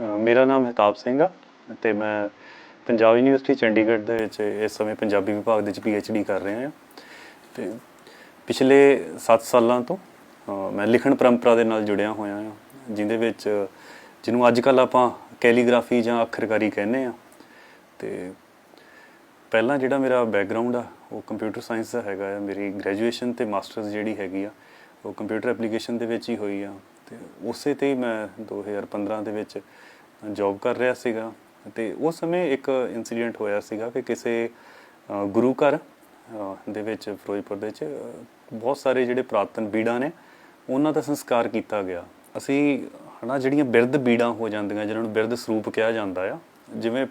ਮੇਰਾ ਨਾਮ ਮਹਿਤਾਬ ਸਿੰਘ ਆ ਤੇ ਮੈਂ ਪੰਜਾਬ ਯੂਨੀਵਰਸਿਟੀ ਚੰਡੀਗੜ੍ਹ ਦੇ ਵਿੱਚ ਇਸ ਸਮੇਂ ਪੰਜਾਬੀ ਵਿਭਾਗ ਦੇ ਵਿੱਚ ਡੀ ਕਰ ਰਿਹਾ ਹਾਂ। ਤੇ ਪਿਛਲੇ 7 ਸਾਲਾਂ ਤੋਂ ਮੈਂ ਲਿਖਣ ਪਰੰਪਰਾ ਦੇ ਨਾਲ ਜੁੜਿਆ ਹੋਇਆ ਹਾਂ, ਜਿੰਦੇ ਵਿੱਚ ਜਿਹਨੂੰ ਅੱਜ ਕੱਲ ਆਪਾਂ ਕੈਲੀਗ੍ਰਾਫੀ ਜਾਂ ਅੱਖਰਕਾਰੀ ਕਹਿੰਦੇ ਆ ਤੇ ਪਹਿਲਾਂ ਜਿਹੜਾ ਮੇਰਾ ਬੈਕਗ੍ਰਾਉਂਡ ਆ, ਉਹ ਕੰਪਿਊਟਰ ਸਾਇੰਸ ਦਾ ਹੈਗਾ ਆ। ਮੇਰੀ ਗ੍ਰੈਜੂਏਸ਼ਨ ਤੇ ਮਾਸਟਰਸ ਜਿਹੜੀ ਹੈਗੀ ਆ, ਉਹ ਕੰਪਿਊਟਰ ਐਪਲੀਕੇਸ਼ਨ ਦੇ ਵਿੱਚ ਹੀ ਹੋਈ ਆ। ਤੇ ਉਸੇ ਤੇ ਹੀ ਮੈਂ 2015 ਦੇ ਵਿੱਚ ਜੌਬ ਕਰ ਰਿਹਾ ਸੀਗਾ ਤੇ ਉਸ ਸਮੇਂ ਇੱਕ ਇਨਸੀਡੈਂਟ ਹੋਇਆ ਸੀਗਾ ਕਿ ਕਿਸੇ ਗੁਰੂ ਘਰ ਦੇ ਵਿੱਚ ਫਿਰੋਜ਼ਪੁਰ ਦੇ ਵਿੱਚ ਬਹੁਤ ਸਾਰੇ ਜਿਹੜੇ ਪ੍ਰਾਤਨ ਬੀੜਾਂ ਨੇ, ਉਹਨਾਂ ਦਾ ਸੰਸਕਾਰ ਕੀਤਾ ਗਿਆ। ਅਸੀਂ ਹਨਾ ਜਿਹੜੀਆਂ ਬਿਰਧ ਬੀੜਾਂ ਹੋ ਜਾਂਦੀਆਂ, ਜਿਹਨਾਂ ਨੂੰ ਬਿਰਧ ਸਰੂਪ ਕਿਹਾ ਜਾਂਦਾ ਆ, ਜਿਵੇਂ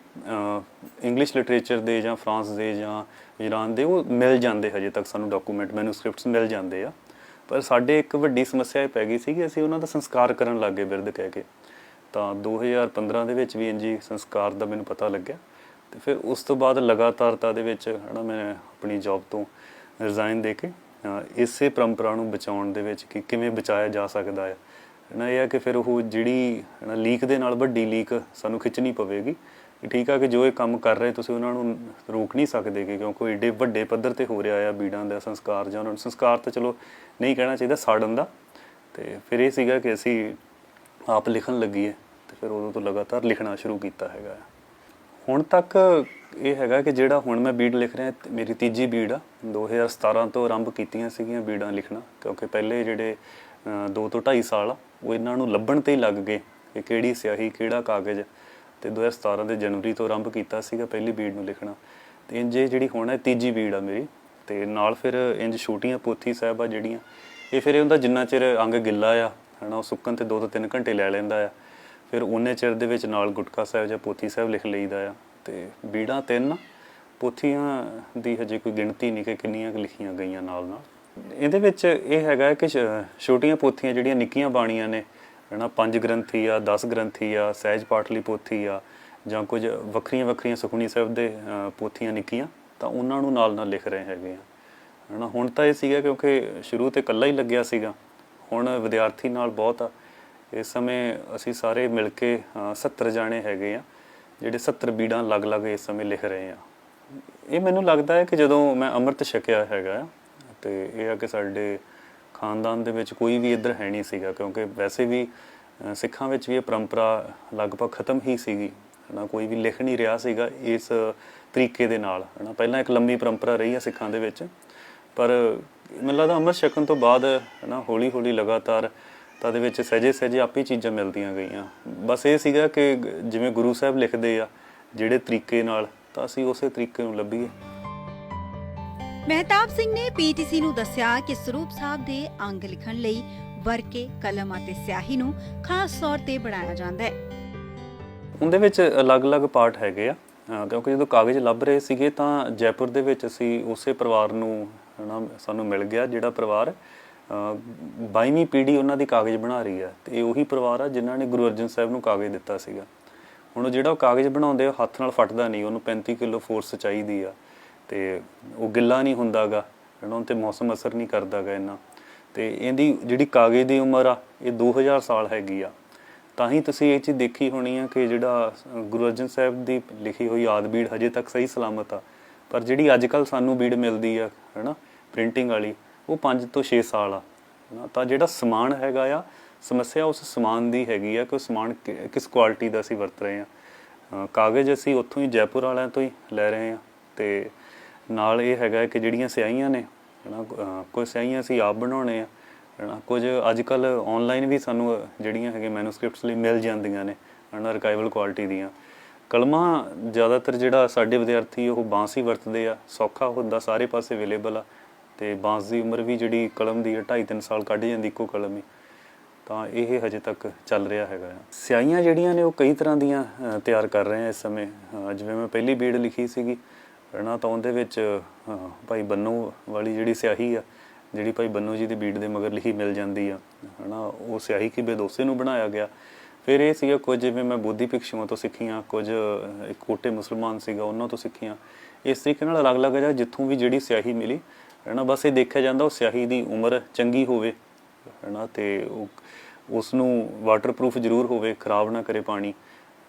ਇੰਗਲਿਸ਼ ਲਿਟਰੇਚਰ ਦੇ ਜਾਂ ਫਰਾਂਸ ਦੇ ਜਾਂ ਈਰਾਨ ਦੇ, ਉਹ ਮਿਲ ਜਾਂਦੇ ਹਜੇ ਤੱਕ ਸਾਨੂੰ ਡਾਕੂਮੈਂਟ ਮੈਨੂਸਕ੍ਰਿਪਟਸ ਮਿਲ ਜਾਂਦੇ ਆ। ਪਰ ਸਾਡੇ ਇੱਕ ਵੱਡੀ ਸਮੱਸਿਆ ਇਹ ਪੈ ਗਈ ਸੀ ਕਿ ਅਸੀਂ ਉਹਨਾਂ ਦਾ ਸੰਸਕਾਰ ਕਰਨ ਲੱਗੇ ਬਿਰਧ ਕਹਿ ਕੇ। ਤਾਂ 2015 ਦੇ ਵਿੱਚ ਵੀ ਇੰਜੀ ਸੰਸਕਾਰ ਦਾ ਮੈਨੂੰ ਪਤਾ ਲੱਗਿਆ। ਤੇ ਫਿਰ ਉਸ ਤੋਂ ਬਾਅਦ ਲਗਾਤਾਰਤਾ ਦੇ ਵਿੱਚ ਹਨਾ ਮੈਂ ਆਪਣੀ ਜੌਬ ਤੋਂ ਰਿਜ਼ਾਈਨ ਦੇ ਕੇ ਇਸੇ ਪਰੰਪਰਾ ਨੂੰ ਬਚਾਉਣ ਦੇ ਵਿੱਚ ਕਿ ਕਿਵੇਂ ਬਚਾਇਆ ਜਾ ਸਕਦਾ ਹੈ। ਨਾ ਇਹ ਆ ਕਿ ਫਿਰ ਉਹ ਜਿਹੜੀ ਨਾ ਲੀਕ ਦੇ ਨਾਲ ਵੱਡੀ ਲੀਕ ਸਾਨੂੰ ਖਿੱਚਣੀ ਪਵੇਗੀ ਠੀਕ ਆ ਕਿ ਜੋ ਇਹ ਕੰਮ ਕਰ ਰਹੇ ਤੁਸੀਂ ਉਹਨਾਂ ਨੂੰ ਰੋਕ ਨਹੀਂ ਸਕਦੇ ਕਿਉਂਕਿ ਏਡੇ ਵੱਡੇ ਪੱਧਰ ਤੇ ਹੋ ਰਿਹਾ ਆ ਬੀੜਾਂ ਦਾ ਸੰਸਕਾਰ ਜਾਂ ਉਹਨਾਂ ਨੂੰ ਸੰਸਕਾਰ ਤਾਂ ਚਲੋ ਨਹੀਂ ਕਹਿਣਾ ਚਾਹੀਦਾ, ਸਾੜਨ ਦਾ। ਤੇ ਫਿਰ ਇਹ ਸੀਗਾ ਕਿ ਅਸੀਂ ਆਪ ਲਿਖਣ ਲੱਗੀ ਹੈ ਤੇ ਫਿਰ ਉਦੋਂ ਤੋਂ ਲਗਾਤਾਰ ਲਿਖਣਾ ਸ਼ੁਰੂ ਕੀਤਾ ਹੈਗਾ ਹੁਣ ਤੱਕ ਇਹ ਹੈਗਾ ਕਿ ਜਿਹੜਾ ਹੁਣ ਮੈਂ ਬੀੜ ਲਿਖ ਰਿਹਾ, ਮੇਰੀ ਤੀਜੀ ਬੀੜ ਆ। 2017 ਤੋਂ ਆਰੰਭ ਕੀਤੀਆਂ ਸੀਗੀਆਂ ਬੀੜਾਂ ਲਿਖਣਾ, ਕਿਉਂਕਿ ਪਹਿਲੇ ਜਿਹੜੇ 2 ਤੋਂ 2.5 ਸਾਲ ਆ, ਉਹ ਇਹਨਾਂ ਨੂੰ ਲੱਭਣ ਤੇ ਹੀ ਲੱਗ ਗਏ। ਕਿ ਕਿਹੜੀ ਸਿਆਹੀ, ਕਿਹੜਾ ਕਾਗਜ਼? ਤੇ 2017 ਦੇ ਜਨਵਰੀ ਤੋਂ ਆਰੰਭ ਕੀਤਾ ਸੀਗਾ ਪਹਿਲੀ ਬੀੜ ਨੂੰ ਲਿਖਣਾ। ਤੇ ਇੰਜ ਇਹ ਜਿਹੜੀ ਹੁਣ ਹੈ ਤੀਜੀ ਬੀੜ ਆ ਮੇਰੀ। ਤੇ ਨਾਲ ਫਿਰ ਇੰਜ ਛੋਟੀਆਂ ਪੋਥੀ ਸਾਹਿਬ ਆ ਜਿਹੜੀਆਂ, ਇਹ ਫਿਰ ਇਹ ਹੁੰਦਾ ਜਿੰਨਾ ਚਿਰ ਅੰਗ ਗਿੱਲਾ ਆ ਹਨਾ, ਉਹ ਸੁੱਕਣ ਤੇ 2 ਤੋਂ 3 ਘੰਟੇ ਲੈ ਲੈਂਦਾ ਆ। ਫਿਰ ਉਹਨੇ ਚਿਰ ਦੇ ਵਿੱਚ ਨਾਲ ਗੁਟਕਾ ਸਾਹਿਬ ਜਾਂ ਪੋਥੀ ਸਾਹਿਬ ਲਿਖ ਲਈਦਾ ਆ। ਤੇ ਬੀੜਾਂ ਤਿੰਨ, ਪੋਥੀਆਂ ਦੀ ਹਜੇ ਕੋਈ ਗਿਣਤੀ ਨਹੀਂ ਕਿ ਕਿੰਨੀਆਂ ਕੁ ਲਿਖੀਆਂ ਗਈਆਂ ਨਾਲ ਨਾਲ। ਇਹਦੇ ਵਿੱਚ ਇਹ ਹੈਗਾ ਕਿ ਛੋਟੀਆਂ ਪੋਥੀਆਂ ਜਿਹੜੀਆਂ ਨਿੱਕੀਆਂ ਬਾਣੀਆਂ ਨੇ, ਹਨਾ, ਪੰਜ ਗ੍ਰੰਥੀ ਆ 10 ਗ੍ਰੰਥੀ ਆ, ਸਹਿਜ ਪਾਠਲੀ ਪੋਥੀ ਆ, ਜਾਂ ਕੁਝ ਵੱਖਰੀਆਂ ਵੱਖਰੀਆਂ ਸੁਖਮਨੀ ਸਾਹਿਬ ਦੇ ਪੋਥੀਆਂ ਨਿੱਕੀਆਂ, ਤਾਂ ਉਹਨਾਂ ਨੂੰ ਨਾਲ ਨਾਲ ਲਿਖ ਰਹੇ ਹੈਗੇ ਆ। ਹਨਾ, ਹੁਣ ਤਾਂ ਇਹ ਸੀਗਾ ਕਿਉਂਕਿ ਸ਼ੁਰੂ ਤੇ ਇਕੱਲਾ ਹੀ ਲੱਗਿਆ ਸੀਗਾ। ਹੁਣ ਵਿਦਿਆਰਥੀ ਨਾਲ ਬਹੁਤ ਆ। ਇਸ ਸਮੇਂ ਅਸੀਂ ਸਾਰੇ ਮਿਲ ਕੇ ਅ, 70 ਜਾਣੇ ਹੈਗੇ ਆ ਜਿਹੜੇ 70 ਬੀੜਾਂ ਅਲੱਗ-ਅਲੱਗ ਇਸ ਸਮੇਂ ਲਿਖ ਰਹੇ ਆ। ਇਹ ਮੈਨੂੰ ਲੱਗਦਾ ਹੈ ਕਿ ਜਦੋਂ ਮੈਂ ਅੰਮ੍ਰਿਤ ਛਕਿਆ ਹੈਗਾ ਆ, ਤੇ ਇਹ ਆ ਕਿ ਸਾਡੇ ਖਾਨਦਾਨ ਦੇ ਵਿੱਚ ਕੋਈ ਵੀ ਇੱਧਰ ਹੈ ਨਹੀਂ ਸੀਗਾ ਕਿਉਂਕਿ ਵੈਸੇ ਵੀ ਸਿੱਖਾਂ ਵਿੱਚ ਵੀ ਇਹ ਪਰੰਪਰਾ ਲਗਭਗ ਖਤਮ ਹੀ ਸੀਗੀ। ਹਨਾ ਕੋਈ ਵੀ ਲਿਖ ਨਹੀਂ ਰਿਹਾ ਸੀਗਾ ਇਸ ਤਰੀਕੇ ਦੇ ਨਾਲ। ਹਨਾ ਪਹਿਲਾਂ ਇੱਕ ਲੰਮੀ ਪਰੰਪਰਾ ਰਹੀ ਆ ਸਿੱਖਾਂ ਦੇ ਵਿੱਚ ਪਰ ਮੈਨੂੰ ਲੱਗਦਾ ਅੰਮ੍ਰਿਤ ਛਕਣ ਤੋਂ ਬਾਅਦ ਹਨਾ ਹੌਲੀ ਹੌਲੀ ਲਗਾਤਾਰ ਤਾਂ ਦੇ ਵਿੱਚ ਸਹਜੇ ਸਹਜੇ ਆਪੇ ਚੀਜ਼ਾਂ ਮਿਲਦੀਆਂ ਗਈਆਂ। ਬਸ ਇਹ ਸੀਗਾ ਕਿ ਜਿਵੇਂ ਗੁਰੂ ਸਾਹਿਬ ਲਿਖਦੇ ਆ ਜਿਹੜੇ ਤਰੀਕੇ ਨਾਲ ਤਾਂ ਅਸੀਂ ਉਸੇ ਤਰੀਕੇ ਨੂੰ ਲੱਭੀਏ। ਮਹਿਤਾਬ ਸਿੰਘ ਨੇ ਪੀਟੀਸੀ ਨੂੰ ਦੱਸਿਆ ਕਿ ਸਰੂਪ ਸਾਹਿਬ ਦੇ ਅੰਗ ਲਿਖਣ ਲਈ ਵਰਕੇ ਕਲਮ ਅਤੇ ਸਿਆਹੀ ਨੂੰ ਖਾਸ ਤੌਰ ਤੇ ਬਣਾਇਆ ਜਾਂਦਾ ਹੈ। ਉਹਦੇ ਵਿੱਚ ਅਲੱਗ-ਅਲੱਗ ਪਾਰਟ ਹੈਗੇ ਆ। ਕਿਉਂਕਿ ਜਦੋਂ ਕਾਗਜ਼ ਲੱਭ ਰਹੇ ਸੀਗੇ ਤਾਂ ਜੈਪੁਰ ਦੇ ਵਿੱਚ ਅਸੀਂ ਉਸੇ ਪਰਿਵਾਰ ਨੂੰ ਹਨਾ, ਸਾਨੂੰ ਮਿਲ ਗਿਆ ਜਿਹੜਾ ਪਰਿਵਾਰ 22ਵੀਂ ਪੀੜ੍ਹੀ ਉਹਨਾਂ ਦੀ ਕਾਗਜ਼ ਬਣਾ ਰਹੀ ਹੈ ਤੇ ਇਹ ਉਹੀ ਪਰਿਵਾਰ ਆ ਜਿਨ੍ਹਾਂ ਨੇ ਗੁਰੂ ਅਰਜਨ ਸਾਹਿਬ ਨੂੰ ਕਾਗਜ਼ ਦਿੱਤਾ ਸੀਗਾ। ਹੁਣ ਉਹ ਜਿਹੜਾ ਉਹ ਕਾਗਜ਼ ਬਣਾਉਂਦੇ ਉਹ ਹੱਥ ਨਾਲ ਫਟਦਾ ਨਹੀਂ, ਉਹਨੂੰ 35 ਕਿਲੋ ਫੋਰਸ ਚਾਹੀਦੀ ਆ ਤੇ ਉਹ ਗਿੱਲਾ ਨਹੀਂ ਹੁੰਦਾਗਾ, ਹਨਾ ਉਹ ਤੇ ਮੌਸਮ ਅਸਰ ਨਹੀਂ ਕਰਦਾਗਾ ਇੰਨਾ। ਤੇ ਇਹਦੀ ਜਿਹੜੀ ਕਾਗਜ਼ ਦੀ ਉਮਰ ਆ, ਇਹ 2000 ਸਾਲ ਹੈਗੀ ਆ। ਤਾਂ ਹੀ ਤੁਸੀਂ ਇਹ ਚੀਜ਼ ਦੇਖੀ ਹੋਣੀ ਆ ਕਿ ਜਿਹੜਾ ਗੁਰੂ ਅਰਜਨ ਸਾਹਿਬ ਦੀ ਲਿਖੀ ਹੋਈ ਆਦ ਬੀੜ ਹਜੇ ਤੱਕ ਸਹੀ ਸਲਾਮਤ ਆ। ਪਰ ਜਿਹੜੀ ਅੱਜ ਕੱਲ ਸਾਨੂੰ ਬੀੜ ਮਿਲਦੀ ਆ, ਹੈਨਾ ਪ੍ਰਿੰਟਿੰਗ ਵਾਲੀ ਉਹ 5 ਤੋਂ 6 ਸਾਲ ਆ। ਹੈਨਾ ਤਾਂ ਜਿਹੜਾ ਸਮਾਨ ਹੈਗਾ ਆ ਸਮੱਸਿਆ ਉਸ ਸਮਾਨ ਦੀ ਹੈਗੀ ਆ ਕਿ ਉਹ ਸਮਾਨ ਕਿਸ ਕੁਆਲਿਟੀ ਦਾ ਅਸੀਂ ਵਰਤ ਰਹੇ ਆ। ਕਾਗਜ਼ ਅਸੀਂ ਉੱਥੋਂ ਹੀ ਜੈਪੁਰ ਵਾਲਿਆਂ ਤੋਂ ਹੀ ਲੈ ਰਹੇ ਆ। ਤੇ ਨਾਲ ਇਹ ਹੈਗਾ ਕਿ ਜਿਹੜੀਆਂ ਸਿਆਹੀਆਂ ਨੇ ਹੈਨਾ ਅ, ਕੁਝ ਸਿਆਹੀਆਂ ਅਸੀਂ ਆਪ ਬਣਾਉਣੇ ਆ ਹਨਾ ਕੁਝ ਅੱਜ ਕੱਲ ਆਨਲਾਈਨ ਵੀ ਸਾਨੂੰ ਜਿਹੜੀਆਂ ਹੈਗੇ ਮੈਨੂਸਕ੍ਰਿਪਟਸ ਲਈ ਮਿਲ ਜਾਂਦੀਆਂ ਨੇ ਹਨਾ ਅਰਕਾਈਵਲ ਕੁਆਲਿਟੀ ਦੀਆਂ। ਕਲਮਾਂ ਜ਼ਿਆਦਾਤਰ ਜਿਹੜਾ ਸਾਡੇ ਵਿਦਿਆਰਥੀ ਉਹ ਬਾਂਸ ਹੀ ਵਰਤਦੇ ਆ ਸੌਖਾ ਹੁੰਦਾ ਸਾਰੇ ਪਾਸੇ ਅਵੇਲੇਬਲ ਆ। ਤੇ ਬਾਂਸ ਦੀ ਉਮਰ ਵੀ ਜਿਹੜੀ ਕਲਮ ਦੀ 2.5 3 ਸਾਲ ਕੱਢ ਜਾਂਦੀ ਇੱਕੋ ਕਲਮ ਹੀ। ਤਾਂ ਇਹ ਹਜੇ ਤੱਕ ਚੱਲ ਰਿਹਾ ਹੈਗਾ ਆ। ਸਿਆਹੀਆਂ ਜਿਹੜੀਆਂ ਨੇ ਉਹ ਕਈ ਤਰ੍ਹਾਂ ਦੀਆਂ ਤਿਆਰ ਕਰ ਰਹੇ ਆ ਇਸ ਸਮੇਂ। ਜਿਵੇਂ ਮੈਂ ਪਹਿਲੀ ਬੀੜ ਲਿਖੀ ਸੀਗੀ ਹਨਾ ਤਾਂ ਉਹਦੇ ਵਿੱਚ ਭਾਈ ਬੰਨੂ ਵਾਲੀ ਜਿਹੜੀ ਸਿਆਹੀ ਆ, ਜਿਹੜੀ ਭਾਈ ਬੰਨੂ ਜੀ ਦੀ ਬੀੜ ਦੇ ਮਗਰ ਲਿਖੀ ਮਿਲ ਜਾਂਦੀ ਆ, ਹਨਾ, ਉਹ ਸਿਆਹੀ ਕੀ ਬੇਦੋਸੇ ਨੂੰ ਬਣਾਇਆ ਗਿਆ। ਫਿਰ ਇਹ ਸੀਗਾ ਕੁਝ ਜਿਵੇਂ ਮੈਂ ਬੋਧੀ ਭਿਕਸ਼ੂਆਂ ਤੋਂ ਸਿੱਖੀਆਂ, ਕੁਝ ਇੱਕ ਕੋਟੇ ਮੁਸਲਮਾਨ ਸੀਗਾ, ਉਹਨਾਂ ਤੋਂ ਸਿੱਖੀਆਂ। ਇਸ ਤਰੀਕੇ ਨਾਲ ਅਲੱਗ-ਅਲੱਗ ਜਿਹਾ ਜਿੱਥੋਂ ਵੀ ਜਿਹੜੀ ਸਿਆਹੀ ਮਿਲੀ ਹਨਾ, ਬਸ ਇਹ ਦੇਖਿਆ ਜਾਂਦਾ ਉਹ ਸਿਆਹੀ ਦੀ ਉਮਰ ਚੰਗੀ ਹੋਵੇ, ਹਨਾ, ਤੇ ਉਹ ਉਸ ਨੂੰ ਵਾਟਰਪ੍ਰੂਫ ਜ਼ਰੂਰ ਹੋਵੇ, ਖਰਾਬ ਨਾ ਕਰੇ ਪਾਣੀ,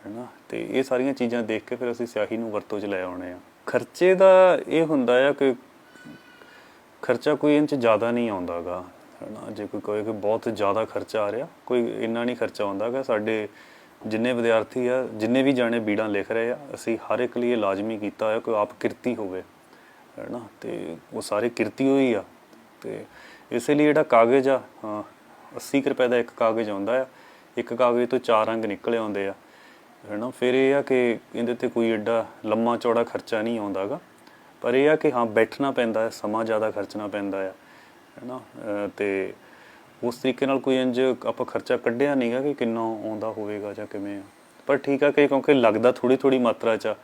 ਹੈਨਾ, ਤੇ ਇਹ ਸਾਰੀਆਂ ਚੀਜ਼ਾਂ ਦੇਖ ਕੇ ਫਿਰ ਅਸੀਂ ਸਿਆਹੀ ਨੂੰ ਵਰਤੋਂ 'ਚ ਲੈ ਆਉਣੇ ਆ। ਖਰਚੇ ਦਾ ਇਹ ਹੁੰਦਾ ਆ ਕਿ ਖਰਚਾ ਕੋਈ ਇੰਚ ਜ਼ਿਆਦਾ ਨਹੀਂ ਆਉਂਦਾਗਾ ਹਨਾ, ਜੇ ਕੋਈ ਕਹੇ ਕਿ ਬਹੁਤ ਜ਼ਿਆਦਾ ਖਰਚਾ ਆ ਰਿਹਾ, ਕੋਈ ਇੰਨਾ ਨਹੀਂ ਖਰਚਾ ਆਉਂਦਾਗਾ ਸਾਡੇ ਜਿੰਨੇ ਵਿਦਿਆਰਥੀ ਆ, ਜਿੰਨੇ ਵੀ ਜਾਣੇ ਬੀੜਾਂ ਲਿਖ ਰਹੇ ਆ, ਅਸੀਂ ਹਰ ਇੱਕ ਲਈ ਇਹ ਲਾਜ਼ਮੀ ਕੀਤਾ ਹੋਇਆ ਕਿ ਆਪ ਕਿਰਤੀ ਹੋਵੇ। ਹੈ ਨਾ ਤੇ ਉਹ ਸਾਰੇ ਕਿਰਤੀ ਹੋਈ ਆ। ਤੇ ਇਸੇ ਲਈ ਜਿਹੜਾ ਕਾਗਜ਼ ਆ ਹਾਂ, 80 ਕੁ ਰੁਪਏ ਦਾ ਇੱਕ ਕਾਗਜ਼ ਆਉਂਦਾ ਆ। ਇੱਕ ਕਾਗਜ਼ ਤੋਂ ਚਾਰ ਰੰਗ ਨਿਕਲੇ ਆਉਂਦੇ ਆ ਹੈਨਾ? ਫਿਰ ਇਹ ਆ ਕਿ ਇਹਦੇ ਤੇ ਕੋਈ ਐਡਾ ਲੰਮਾ ਚੌੜਾ ਖਰਚਾ ਨਹੀਂ ਆਉਂਦਾਗਾ। ਪਰ ਇਹ ਆ ਕਿ ਹਾਂ ਬੈਠਣਾ ਪੈਂਦਾ ਹੈ ਸਮਾਂ ਜ਼ਿਆਦਾ ਖਰਚਣਾ ਪੈਂਦਾ ਆ ਹੈਨਾ? ਅਹ ਤੇ ਉਸ ਤਰੀਕੇ ਨਾਲ ਕੋਈ ਇੰਜ ਆਪਾਂ ਖਰਚਾ ਕੱਢਿਆ ਨਹੀਂਗਾ ਕਿ ਕਿੰਨਾ ਆਉਂਦਾ ਹੋਵੇਗਾ ਜਾਂ ਕਿਵੇਂ ਆ। ਪਰ ਠੀਕ ਆ ਕਿ ਕਿਉਂਕਿ ਲੱਗਦਾ ਥੋੜੀ ਥੋੜੀ ਮਾਤਰਾ ਚ ਆ,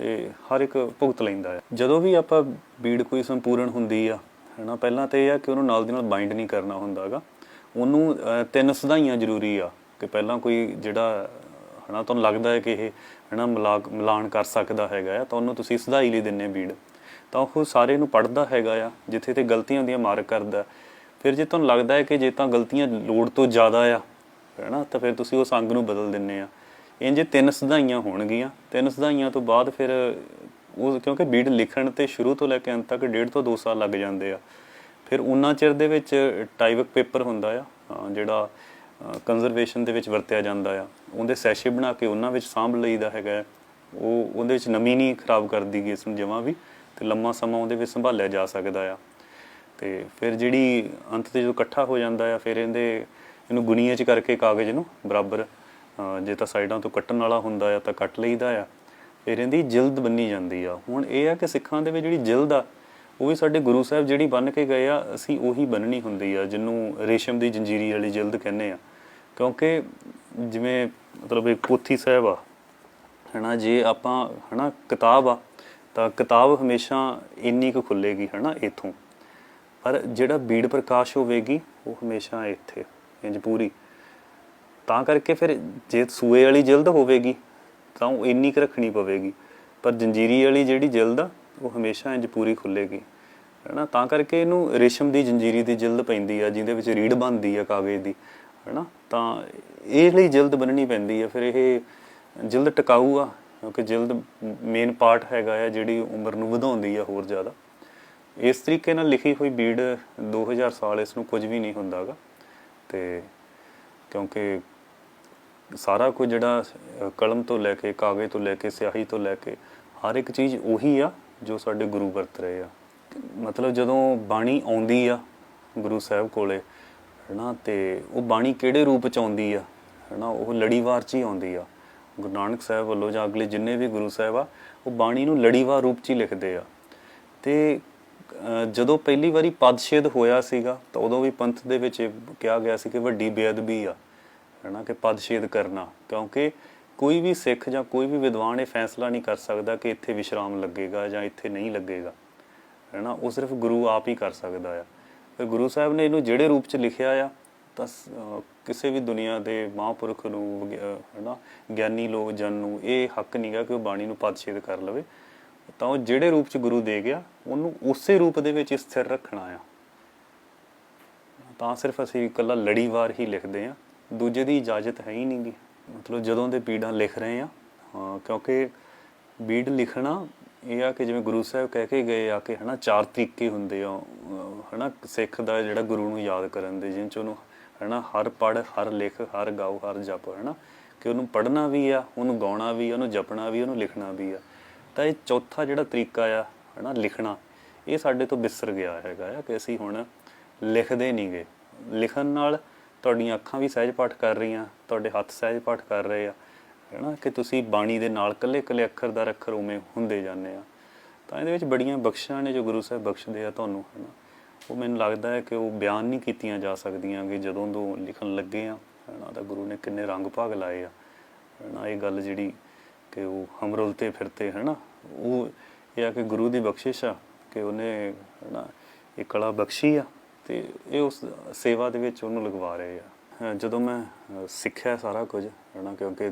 ਤੇ ਹਰ ਇੱਕ ਭੁਗਤ ਲੈਂਦਾ ਹੈ। ਜਦੋਂ ਵੀ ਆਪਾਂ ਬੀੜ ਕੋਈ ਸੰਪੂਰਨ ਹੁੰਦੀ ਆ, ਹੈਨਾ, ਪਹਿਲਾਂ ਤੇ ਇਹ ਆ ਕਿ ਉਹਨੂੰ ਨਾਲ ਦੀ ਨਾਲ ਬਾਈਂਡ ਨਹੀਂ ਕਰਨਾ ਹੁੰਦਾਗਾ। ਉਹਨੂੰ ਤਿੰਨ ਸਦਾਈਆਂ ਜ਼ਰੂਰੀ ਆ ਕਿ ਪਹਿਲਾਂ ਕੋਈ ਜਿਹੜਾ, ਹਨਾ, ਤੁਹਾਨੂੰ ਲੱਗਦਾ ਹੈ ਕਿ ਇਹ, ਹਨਾ, ਮਿਲਾਕ, ਮਿਲਾਨ ਕਰ ਸਕਦਾ ਹੈਗਾ ਆ, ਤਾਂ ਉਹਨੂੰ ਤੁਸੀਂ ਸਦਾਈ ਲਈ ਦਿੰਨੇ ਬੀੜ। ਤਾਂ ਉਹ ਸਾਰੇ ਨੂੰ ਪੜਦਾ ਹੈਗਾ ਆ, ਜਿੱਥੇ ਤੇ ਗਲਤੀਆਂ ਹੁੰਦੀਆਂ ਮਾਰਕ ਕਰਦਾ। ਫਿਰ ਜੇ ਤੁਹਾਨੂੰ ਲੱਗਦਾ ਹੈ ਕਿ ਜੇ ਤਾਂ ਗਲਤੀਆਂ ਲੋੜ ਤੋਂ ਜ਼ਿਆਦਾ ਆ, ਹੈਨਾ, ਤਾਂ ਫਿਰ ਤੁਸੀਂ ਉਸ ਅੰਗ ਨੂੰ ਬਦਲ ਦਿੰਨੇ ਆ। ਇੰਜ ਤਿੰਨ ਸਦਾਈਆਂ ਹੋਣਗੀਆਂ। ਤਿੰਨ ਸਦਾਈਆਂ ਤੋਂ ਬਾਅਦ ਫਿਰ ਉਹ ਕਿਉਂਕਿ ਬੀੜ ਲਿਖਣ ਤੇ ਸ਼ੁਰੂ ਤੋਂ ਲੈ ਕੇ ਅੰਤ ਤੱਕ ਡੇਢ ਤੋਂ 2 ਸਾਲ ਲੱਗ ਜਾਂਦੇ ਆ। ਫਿਰ ਉਹਨਾਂ ਚਿਰ ਦੇ ਵਿੱਚ ਟਾਈਵਕ ਪੇਪਰ ਹੁੰਦਾ ਆ ਜਿਹੜਾ ਕੰਜ਼ਰਵੇਸ਼ਨ ਦੇ ਵਿੱਚ ਵਰਤਿਆ ਜਾਂਦਾ ਆ। ਉਹਦੇ ਸੈਸ਼ੇ ਬਣਾ ਕੇ ਉਹਨਾਂ ਵਿੱਚ ਸਾਂਭ ਲਈਦਾ ਹੈਗਾ ਉਹ ਉਹਦੇ ਵਿੱਚ ਨਮੀ ਨਹੀਂ ਖਰਾਬ ਕਰਦੀ ਗਈ ਇਸ ਨੂੰ ਜਮਾਂ ਵੀ ਤੇ ਲੰਮਾ ਸਮਾਂ ਉਹਦੇ ਵਿੱਚ ਸੰਭਾਲਿਆ ਜਾ ਸਕਦਾ ਆ। ਤੇ ਫਿਰ ਜਿਹੜੀ ਅੰਤ ਤੇ ਜਦੋਂ ਇਕੱਠਾ ਹੋ ਜਾਂਦਾ ਆ, ਫਿਰ ਇਹਦੇ, ਇਹਨੂੰ ਗੁਣੀਏ ਚ ਕਰਕੇ ਕਾਗਜ਼ ਨੂੰ ਬਰਾਬਰ ਜੇ ਤਾਂ ਸਾਈਡਾਂ ਤੋਂ ਕੱਟਣ ਵਾਲਾ ਹੁੰਦਾ ਆ ਤਾਂ ਕੱਟ ਲਈਦਾ ਆ। ਫਿਰ ਇਹਦੀ ਜਿਲਦ ਬੰਨੀ ਜਾਂਦੀ ਆ। ਹੁਣ ਇਹ ਆ ਕਿ ਸਿੱਖਾਂ ਦੇ ਵਿੱਚ ਜਿਹੜੀ ਜਿਲਦ ਆ, ਉਹ ਵੀ ਸਾਡੇ ਗੁਰੂ ਸਾਹਿਬ ਜਿਹੜੀ ਬੰਨ ਕੇ ਗਏ ਆ, ਅਸੀਂ ਉਹੀ ਬੰਨਣੀ ਹੁੰਦੀ ਆ, ਜਿਹਨੂੰ ਰੇਸ਼ਮ ਦੀ ਜੰਜੀਰੀ ਵਾਲੀ ਜਿਲਦ ਕਹਿੰਦੇ ਆ। ਕਿਉਂਕਿ ਜਿਵੇਂ ਮਤਲਬ ਇੱਕ ਪੋਥੀ ਸਾਹਿਬ ਆ, ਹਨਾ, ਜੇ ਆਪਾਂ, ਹਨਾ, ਕਿਤਾਬ ਆ, ਤਾਂ ਕਿਤਾਬ ਹਮੇਸ਼ਾ ਇੰਨੀ ਕੁ ਖੁੱਲੇਗੀ ਹਨਾ, ਇਥੋਂ। ਪਰ ਜਿਹੜਾ ਬੀੜ ਪ੍ਰਕਾਸ਼ ਹੋਵੇਗੀ, ਉਹ ਹਮੇਸ਼ਾ ਇੱਥੇ ਇੰਜ ਪੂਰੀ। ਤਾਂ ਕਰਕੇ ਫਿਰ ਜੇ ਸੂਏ ਵਾਲੀ ਜਿਲਦ ਹੋਵੇਗੀ, ਤਾਂ ਉਹ ਇੰਨੀ ਕੁ ਰੱਖਣੀ ਪਵੇਗੀ। ਪਰ ਜੰਜੀਰੀ ਵਾਲੀ ਜਿਹੜੀ ਜਿਲਦ ਆ, ਉਹ ਹਮੇਸ਼ਾ ਇੰਜ ਪੂਰੀ ਖੁੱਲੇਗੀ। ਹੈਨਾ, ਤਾਂ ਕਰਕੇ ਇਹਨੂੰ ਰੇਸ਼ਮ ਦੀ ਜੰਜੀਰੀ ਦੀ ਜਿਲਦ ਪੈਂਦੀ ਆ, ਜਿਹਦੇ ਵਿੱਚ ਰੀੜ ਬਣਦੀ ਆ ਕਾਗਜ਼ ਦੀ। ਹੈਨਾ, ਤਾਂ ਇਹ ਲਈ ਜਿਲਦ ਬਣਨੀ ਪੈਂਦੀ ਆ, ਫਿਰ ਇਹ ਜਿਲਦ ਟਿਕਾਊ ਆ ਕਿਉਂਕਿ ਜਿਲਦ ਮੇਨ ਪਾਰਟ ਹੈਗਾ ਆ, ਜਿਹੜੀ ਉਮਰ ਨੂੰ ਵਧਾਉਂਦੀ ਆ ਹੋਰ ਜ਼ਿਆਦਾ। ਇਸ ਤਰੀਕੇ ਨਾਲ ਲਿਖੀ ਹੋਈ ਬੀੜ 2000 ਸਾਲ ਇਸ ਨੂੰ ਕੁਝ ਵੀ ਨਹੀਂ ਹੁੰਦਾਗਾ। ਤੇ ਕਿਉਂਕਿ ਸਾਰਾ ਕੁਝ ਜਿਹੜਾ ਕਲਮ ਤੋਂ ਲੈ ਕੇ, ਕਾਗਜ਼ ਤੋਂ ਲੈ ਕੇ, ਸਿਆਹੀ ਤੋਂ ਲੈ ਕੇ, ਹਰ ਇੱਕ ਚੀਜ਼ ਉਹੀ ਆ ਜੋ ਸਾਡੇ ਗੁਰੂ ਵਰਤ ਰਹੇ ਆ। ਮਤਲਬ ਜਦੋਂ ਬਾਣੀ ਆਉਂਦੀ ਆ ਗੁਰੂ ਸਾਹਿਬ ਕੋਲੇ, ਹੈਨਾ, ਤੇ ਉਹ ਬਾਣੀ ਕਿਹੜੇ ਰੂਪ ਚ ਆਉਂਦੀ ਆ? ਹੈਨਾ, ਉਹ ਲੜੀਵਾਰ ਚ ਹੀ ਆਉਂਦੀ ਆ। ਗੁਰੂ ਨਾਨਕ ਸਾਹਿਬ ਵੱਲੋਂ ਜਾਂ ਅਗਲੇ ਜਿੰਨੇ ਵੀ ਗੁਰੂ ਸਾਹਿਬ ਆ, ਉਹ ਬਾਣੀ ਨੂੰ ਲੜੀਵਾਰ ਰੂਪ ਚ ਹੀ ਲਿਖਦੇ ਆ। ਤੇ ਜਦੋਂ ਪਹਿਲੀ ਵਾਰੀ ਪਦਸ਼ੇਦ ਹੋਇਆ ਸੀਗਾ, ਤਾਂ ਉਦੋਂ ਵੀ ਪੰਥ ਦੇ ਵਿੱਚ ਇਹ ਕਿਹਾ ਗਿਆ ਸੀ ਕਿ ਵੱਡੀ ਬੇਅਦਬੀ ਆ। ਹੈਨਾ, ਕਿ ਪਦਛੇਦ ਕਰਨਾ, ਕਿਉਂਕਿ ਕੋਈ ਵੀ ਸਿੱਖ ਜਾਂ ਕੋਈ ਵੀ ਵਿਦਵਾਨ ਇਹ ਫੈਸਲਾ ਨਹੀਂ ਕਰ ਸਕਦਾ ਕਿ ਇੱਥੇ ਵਿਸ਼ਰਾਮ ਲੱਗੇਗਾ ਜਾਂ ਇੱਥੇ ਨਹੀਂ ਲੱਗੇਗਾ, ਹੈਨਾ, ਉਹ ਸਿਰਫ ਗੁਰੂ ਆਪ ਹੀ ਕਰ ਸਕਦਾ ਆ। ਤੇ ਗੁਰੂ ਸਾਹਿਬ ਨੇ ਇਹਨੂੰ ਜਿਹੜੇ ਰੂਪ ਚ ਲਿਖਿਆ ਆ, ਤਾਂ ਕਿਸੇ ਵੀ ਦੁਨੀਆ ਦੇ ਮਹਾਂਪੁਰਖ ਨੂੰ, ਵਿਗ- ਅਹ, ਹੈਨਾ, ਗਿਆਨੀ ਲੋਕ, ਜਨ ਨੂੰ ਇਹ ਹੱਕ ਨਹੀਂਗਾ ਕਿ ਉਹ ਬਾਣੀ ਨੂੰ ਪਦਛੇਦ ਕਰ ਲਵੇ। ਤਾਂ ਉਹ ਜਿਹੜੇ ਰੂਪ ਚ ਗੁਰੂ ਦੇ ਗਿਆ, ਉਹਨੂੰ ਉਸੇ ਰੂਪ ਦੇ ਵਿੱਚ ਸਥਿਰ ਰੱਖਣਾ ਆ। ਤਾਂ ਸਿਰਫ ਅਸੀਂ ਇਕੱਲਾ ਲੜੀਵਾਰ ਹੀ ਲਿਖਦੇ ਆ। ਦੂਜੇ ਦੀ ਇਜਾਜ਼ਤ ਹੈ ਹੀ ਨਹੀਂਗੀ। ਮਤਲਬ ਜਦੋਂ ਦੇ ਬੀੜਾਂ ਲਿਖ ਰਹੇ ਆ ਹਾਂ, ਕਿਉਂਕਿ ਬੀੜ ਲਿਖਣਾ ਇਹ ਆ ਕਿ ਜਿਵੇਂ ਗੁਰੂ ਸਾਹਿਬ ਕਹਿ ਕੇ ਗਏ ਆ ਕਿ ਹਨਾ ਚਾਰ ਤਰੀਕੇ ਹੁੰਦੇ ਆ ਅਹ ਹਨਾ ਸਿੱਖ ਦਾ ਜਿਹੜਾ ਗੁਰੂ ਨੂੰ ਯਾਦ ਕਰਨ ਦੇ ਜਿਨ ਚ ਉਹਨੂੰ ਹਨਾ ਹਰ ਪੜ ਹਰ ਲਿਖ ਹਰ ਗਾਓ ਹਰ ਜਪ ਹਨਾ ਕਿ ਉਹਨੂੰ ਪੜਨਾ ਵੀ ਆ ਉਹਨੂੰ ਗਾਉਣਾ ਵੀ ਆ ਉਹਨੂੰ ਜਪਣਾ ਵੀ ਉਹਨੂੰ ਲਿਖਣਾ ਵੀ ਆ। ਤਾਂ ਇਹ ਚੌਥਾ ਜਿਹੜਾ ਤਰੀਕਾ ਆ ਹਨਾ ਲਿਖਣਾ ਇਹ ਸਾਡੇ ਤੋਂ ਵਿਸਰ ਗਿਆ ਹੈਗਾ ਆ ਕਿ ਅਸੀਂ ਹੁਣ ਲਿਖਦੇ ਨਹੀਂਗੇ ਲਿਖਣ ਨਾਲ ਤੁਹਾਡੀਆਂ ਅੱਖਾਂ ਵੀ ਸਹਿਜ ਪਾਠ ਕਰ ਰਹੀਆਂ, ਤੁਹਾਡੇ ਹੱਥ ਸਹਿਜ ਪਾਠ ਕਰ ਰਹੇ ਆ। ਹੈਨਾ ਕਿ ਤੁਸੀਂ ਬਾਣੀ ਦੇ ਨਾਲ ਕੱਲੇ-ਕੱਲੇ ਅੱਖਰ ਦਾ ਅੱਖਰ ਉਵੇਂ ਹੁੰਦੇ ਜਾਂਦੇ ਆ। ਤਾਂ ਇਹਦੇ ਵਿੱਚ ਬੜੀਆਂ ਬਖਸ਼ਾਂ ਨੇ ਜੋ ਗੁਰੂ ਸਾਹਿਬ ਬਖਸ਼ਦੇ ਆ ਤੁਹਾਨੂੰ ਹੈਨਾ ਉਹ ਮੈਨੂੰ ਲੱਗਦਾ ਹੈ ਕਿ ਉਹ ਬਿਆਨ ਨਹੀਂ ਕੀਤੀਆਂ ਜਾ ਸਕਦੀਆਂ ਕਿ ਜਦੋਂ ਤੋਂ ਲਿਖਣ ਲੱਗੇ ਆ ਹੈਨਾ ਤਾਂ ਗੁਰੂ ਨੇ ਕਿੰਨੇ ਰੰਗ ਭਾਗ ਲਾਏ ਆ। ਹੈਨਾ ਇਹ ਗੱਲ ਜਿਹੜੀ ਕਿ ਉਹ ਹਮਰੁਲਤੇ ਫਿਰਤੇ ਹੈਨਾ ਉਹ ਇਹ ਆ ਕਿ ਗੁਰੂ ਦੀ ਬਖਸ਼ਿਸ਼ ਆ ਕਿ ਉਹਨੇ ਹੈਨਾ ਇਹ ਕਲਾ ਬਖਸ਼ੀ ਆ। ਤੇ ਇਹ ਉਸ ਸੇਵਾ ਦੇ ਵਿੱਚ ਉਹਨੂੰ ਲਗਵਾ ਰਹੇ ਆ। ਜਦੋਂ ਮੈਂ ਸਿੱਖਿਆ ਸਾਰਾ ਕੁਝ, ਹੈਨਾ, ਕਿਉਂਕਿ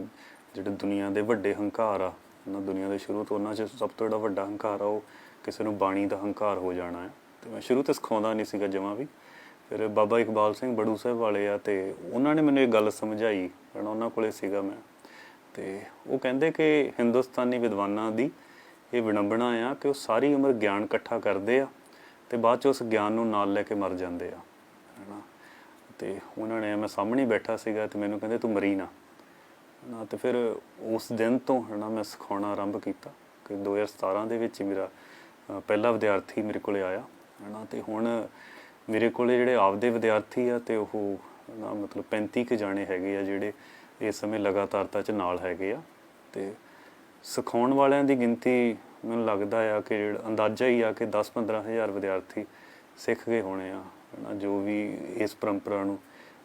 ਜਿਹੜੇ ਦੁਨੀਆ ਦੇ ਵੱਡੇ ਹੰਕਾਰ ਆ ਨਾ ਦੁਨੀਆ ਦੇ ਸ਼ੁਰੂ ਤੋਂ ਉਹਨਾਂ 'ਚ ਸਭ ਤੋਂ ਜਿਹੜਾ ਵੱਡਾ ਹੰਕਾਰ ਆ, ਉਹ ਕਿਸੇ ਨੂੰ ਬਾਣੀ ਦਾ ਹੰਕਾਰ ਹੋ ਜਾਣਾ ਹੈ। ਤੇ ਮੈਂ ਸ਼ੁਰੂ ਤੋਂ ਸਿਖਾਉਂਦਾ ਨਹੀਂ ਸੀਗਾ ਜਮਾਂ ਵੀ। ਫਿਰ ਬਾਬਾ ਇਕਬਾਲ ਸਿੰਘ ਬੜੂ ਸਾਹਿਬ ਵਾਲੇ ਆ ਤੇ ਉਹਨਾਂ ਨੇ ਮੈਨੂੰ ਇਹ ਗੱਲ ਸਮਝਾਈ, ਹਨਾ, ਉਹਨਾਂ ਕੋਲੇ ਸੀਗਾ ਮੈਂ। ਤੇ ਉਹ ਕਹਿੰਦੇ ਕਿ ਹਿੰਦੁਸਤਾਨੀ ਵਿਦਵਾਨਾਂ ਦੀ ਇਹ ਵਿਡੰਬਣਾ ਆ ਕਿ ਉਹ ਸਾਰੀ ਉਮਰ ਗਿਆਨ ਇਕੱਠਾ ਕਰਦੇ ਆ ਤੇ ਬਾਅਦ ਚ ਉਸ ਗਿਆਨ ਨੂੰ ਨਾਲ ਲੈ ਕੇ ਮਰ ਜਾਂਦੇ ਆ, ਹਨਾ? ਤੇ ਉਹਨਾਂ ਨੇ ਮੈਂ ਸਾਹਮਣੇ ਬੈਠਾ ਸੀਗਾ ਤੇ ਮੈਨੂੰ ਕਹਿੰਦੇ, ਤੂੰ ਮਰੀ ਨਾ। ਨਾ ਤੇ ਫਿਰ ਉਸ ਦਿਨ ਤੋਂ, ਹਨਾ, ਮੈਂ ਸਿਖਾਉਣਾ ਆਰੰਭ ਕੀਤਾ ਕਿ 2017 ਦੇ ਵਿੱਚ ਮੇਰਾ ਪਹਿਲਾ ਵਿਦਿਆਰਥੀ ਮੇਰੇ ਕੋਲੇ ਆਇਆ, ਹਨਾ? ਤੇ ਹੁਣ ਮੇਰੇ ਕੋਲੇ ਜਿਹੜੇ ਆਪਦੇ ਵਿਦਿਆਰਥੀ ਆ ਤੇ ਉਹ ਨਾ ਮਤਲਬ 35 ਕੁ ਜਾਣੇ ਹੈਗੇ ਆ ਜਿਹੜੇ ਇਸ ਸਮੇਂ ਲਗਾਤਾਰਤਾ ਚ ਨਾਲ ਹੈਗੇ ਆ। ਤੇ ਸਿਖਾਉਣ ਵਾਲਿਆਂ ਦੀ ਗਿਣਤੀ ਮੈਨੂੰ ਲੱਗਦਾ ਆ ਕਿ ਜਿਹੜਾ ਅੰਦਾਜ਼ਾ ਹੀ ਆ ਕਿ 10-15 ਹਜ਼ਾਰ ਵਿਦਿਆਰਥੀ ਸਿੱਖ ਗਏ ਹੋਣੇ ਆ, ਹਨਾ, ਜੋ ਵੀ ਇਸ ਪਰੰਪਰਾ ਨੂੰ।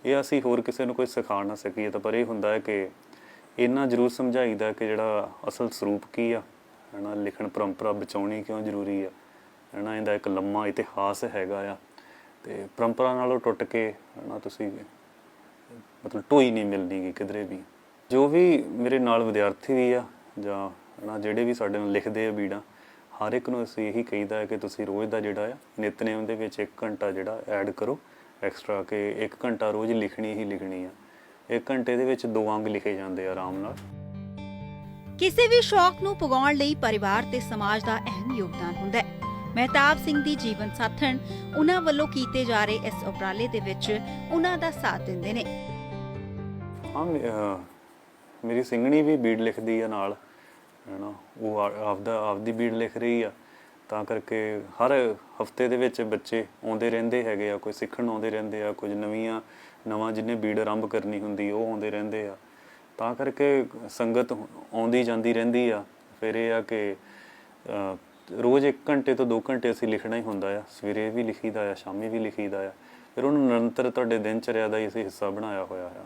ਇਹ ਅਸੀਂ ਹੋਰ ਕਿਸੇ ਨੂੰ ਕੋਈ ਸਿਖਾ ਨਾ ਸਕੀਏ ਤਾਂ, ਪਰ ਇਹ ਹੁੰਦਾ ਹੈ ਕਿ ਇੰਨਾ ਜ਼ਰੂਰ ਸਮਝਾਈਦਾ ਕਿ ਜਿਹੜਾ ਅਸਲ ਸਰੂਪ ਕੀ ਆ, ਹਨਾ, ਲਿਖਣ ਪਰੰਪਰਾ ਬਚਾਉਣੀ ਕਿਉਂ ਜ਼ਰੂਰੀ ਆ, ਹਨਾ, ਇਹਦਾ ਇੱਕ ਲੰਮਾ ਇਤਿਹਾਸ ਹੈਗਾ ਆ। ਤੇ ਪਰੰਪਰਾ ਨਾਲੋਂ ਟੁੱਟ ਕੇ, ਹਨਾ, ਤੁਸੀਂ ਮਤਲਬ ਢੋਈ ਨਹੀਂ ਮਿਲਦੀ ਗੀ ਕਿਧਰੇ ਵੀ। ਜੋ ਵੀ ਮੇਰੇ ਨਾਲ ਵਿਦਿਆਰਥੀ ਵੀ ਆ ਜਾਂ ਹਨਾ ਜਿਹੜੇ ਵੀ ਸਾਡੇ ਨਾਲ ਲਿਖਦੇ ਆ ਬੀੜਾਂ ਹਰ ਇੱਕ ਨੂੰ ਅਸੀਂ ਇਹੀ ਕਹੀਦਾ ਹੈ ਕਿ ਤੁਸੀਂ ਰੋਜ਼ ਦਾ ਜਿਹੜਾ ਆ ਨਿਤਨੇਮ ਦੇ ਵਿੱਚ 1 ਘੰਟਾ ਜਿਹੜਾ ਐਡ ਕਰੋ ਐਕਸਟਰਾ ਕਿ 1 ਘੰਟਾ ਰੋਜ਼ ਲਿਖਣੀ ਹੀ ਲਿਖਣੀ ਆ। 1 ਘੰਟੇ ਦੇ ਵਿੱਚ ਦੋ ਅੰਗ ਲਿਖੇ ਜਾਂਦੇ ਆ ਆਰਾਮ ਨਾਲ। ਕਿਸੇ ਵੀ ਸ਼ੌਕ ਨੂੰ ਪੁਗਾਉਣ ਲਈ ਪਰਿਵਾਰ ਤੇ ਸਮਾਜ ਦਾ ਅਹਿਮ ਯੋਗਦਾਨ ਹੁੰਦਾ ਹੈ। ਮਹਿਤਾਬ ਸਿੰਘ ਦੀ ਜੀਵਨ ਸਾਥਣ ਉਹਨਾਂ ਵੱਲੋਂ ਕੀਤੇ ਜਾ ਰਹੇ ਇਸ ਉਪਰਾਲੇ ਦੇ ਵਿੱਚ ਉਹਨਾਂ ਦਾ ਸਾਥ ਦਿੰਦੇ ਨੇ। ਹਾਂ ਮੇਰੀ ਸਿੰਘਣੀ ਵੀ ਬੀੜ ਲਿਖਦੀ ਆ ਨਾਲ। ਹੈਨਾ ਉਹ ਆ- ਆਪਦਾ ਆਪਦੀ ਬੀੜ ਲਿਖ ਰਹੀ ਆ। ਤਾਂ ਕਰਕੇ ਹਰ ਹਫ਼ਤੇ ਦੇ ਵਿੱਚ ਬੱਚੇ ਆਉਂਦੇ ਰਹਿੰਦੇ ਹੈਗੇ ਆ ਕੋਈ ਸਿੱਖਣ ਆਉਂਦੇ ਰਹਿੰਦੇ ਆ ਕੁਝ ਨਵੀਆਂ ਨਵਾਂ ਜਿਹਨੇ ਬੀੜ ਆਰੰਭ ਕਰਨੀ ਹੁੰਦੀ ਉਹ ਆਉਂਦੇ ਰਹਿੰਦੇ ਆ। ਤਾਂ ਕਰਕੇ ਸੰਗਤ ਆਉਂਦੀ ਜਾਂਦੀ ਰਹਿੰਦੀ ਆ। ਫਿਰ ਇਹ ਆ ਕਿ ਅਹ, ਰੋਜ਼ 1 ਘੰਟੇ ਤੋਂ 2 ਘੰਟੇ ਅਸੀਂ ਲਿਖਣਾ ਹੀ ਹੁੰਦਾ ਆ। ਸਵੇਰੇ ਵੀ ਲਿਖੀਦਾ ਆ ਸ਼ਾਮੀ ਵੀ ਲਿਖੀਦਾ ਆ। ਫਿਰ ਉਹਨੂੰ ਨਿਰੰਤਰ ਤੁਹਾਡੇ ਦਿਨ ਚਰਿਆ ਦਾ ਹੀ ਅਸੀਂ ਹਿੱਸਾ ਬਣਾਇਆ ਹੋਇਆ ਆ।